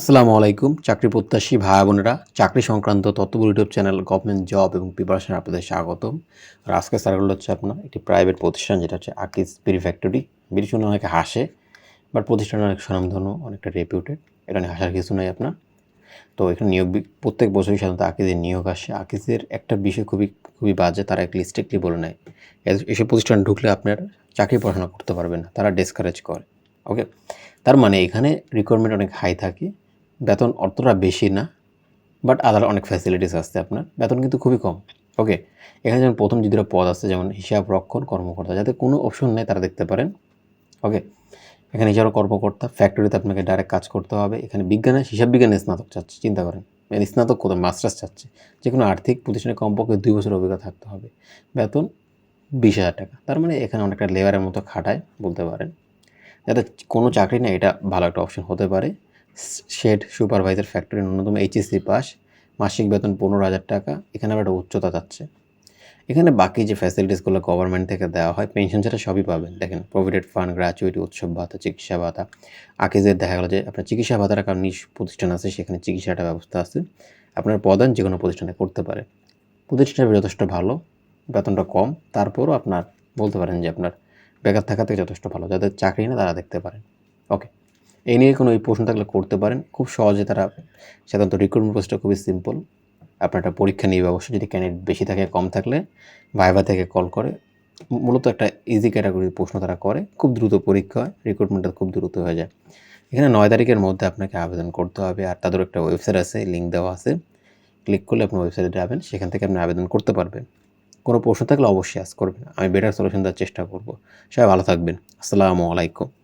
আসসালামু আলাইকুম, চাকরি প্রত্যাশী ভাই বোনেরা। চাকরি সংক্রান্ত তথ্যবুল ইউটিউব চ্যানেল গভর্নমেন্ট জব এবং প্রিপারেশন আপনাদের স্বাগতম। আর আজকে সার্কেল হচ্ছে আপনার একটি প্রাইভেট প্রতিষ্ঠান, যেটা হচ্ছে আকিস বিড়ি ফ্যাক্টরি বিড়ি শুনে অনেকে হাসে বাট প্রতিষ্ঠান অনেক স্বনামধন্য, অনেকটা রেপিউটেড এটা নিয়ে হাসার কিছু নাই আপনার। তো এখানে নিয়োগ প্রত্যেক বছরই সাধারণত আকিজের নিয়োগ আসে। আকিজের একটা বিষয় খুবই খুবই বাজে, তারা এক স্ট্রিক্টলি বলে নেয়। এসব প্রতিষ্ঠান ঢুকলে আপনার চাকরি পড়াশোনা করতে পারবেন না, তারা ডিসকারেজ করে। ওকে তার মানে এখানে রিকোয়ারমেন্ট অনেক হাই থাকে। বেতন অতটা বেশি না বাট আদার অনেক ফ্যাসিলিটিস আসছে আপনার। বেতন কিন্তু খুবই কম। ওকে এখানে যেমন প্রথম যে দুটো পদ আছে, যেমন হিসাব, রক্ষণ, কর্মকর্তা যাতে কোনো অপশন নেই, তারা দেখতে পারেন। ওকে এখানে হিসাব কর্মকর্তা ফ্যাক্টরিতে আপনাকে ডাইরেক্ট কাজ করতে হবে। এখানে বিজ্ঞানে হিসাব বিজ্ঞানে স্নাতক চাচ্ছে, চিন্তা করেন। মানে স্নাতক কোথাও মাস্টার্স চাচ্ছে। যে কোনো আর্থিক প্রতিষ্ঠানে কমপক্ষে দুই বছর অভিজ্ঞতা থাকতে হবে। বেতন বিশ হাজার টাকা। তার মানে এখানে অনেকটা লেবারের মতো খাটায় বলতে পারেন। যাতে কোনো চাকরি না এটা ভালো একটা অপশন হতে পারে। শেড সুপারভাইজার ফ্যাক্টরি ন্যূনতম এইচএসসি পাস, মাসিক বেতন পনেরো হাজার টাকা, এখানে আবার একটা উচ্চতা যাচ্ছে। এখানে বাকি যে ফ্যাসিলিটিসগুলো গভর্নমেন্ট থেকে দেওয়া হয় পেনশন ছাড়া সবই পাবেন। দেখেন প্রভিডেন্ট ফান্ড গ্র্যাচুইটি উৎসব ভাতা, চিকিৎসা ভাতা। আকিজের দেখা গেলো যে আপনার চিকিৎসা ভাতার কারণ নিজ প্রতিষ্ঠান আছে, সেখানে চিকিৎসাটা ব্যবস্থা আছে। আপনার প্রদান যে কোনো প্রতিষ্ঠানে করতে পারে। প্রতিষ্ঠানটা যথেষ্ট ভালো, বেতনটা কম, তারপরও আপনার বলতে পারেন যে আপনার বেকার থাকা থেকে যথেষ্ট ভালো, যাদের চাকরি না তারা দেখতে পারেন। ওকে এই নিয়ে কোনো এই প্রশ্ন থাকলে করতে পারেন। খুব সহজে তারা সাধারণত রিক্রুটমেন্ট প্রসেসটা খুবই সিম্পল আপনার একটা পরীক্ষা নিয়ে অবশ্যই যদি ক্যান্ডিডেট বেশি থাকে, কম থাকলে ভাইভা থেকে কল করে। মূলত একটা ইজি ক্যাটাগরির প্রশ্ন তারা করে। খুব দ্রুত পরীক্ষা হয় রিক্রুটমেন্টটা খুব দ্রুত হয়ে যায়। এখানে নয় তারিখের মধ্যে আপনাকে আবেদন করতে হবে। আর তাদের একটা ওয়েবসাইট আছে লিঙ্ক দেওয়া আছে। ক্লিক করলে আপনি ওয়েবসাইটে যাবেন, সেখান থেকে আপনি আবেদন করতে পারবেন। কোনো প্রশ্ন থাকলে অবশ্যই আস করবেন। আমি বেটার সলিউশন দেওয়ার চেষ্টা করব। সবাই ভালো থাকবেন। আসসালামু আলাইকুম।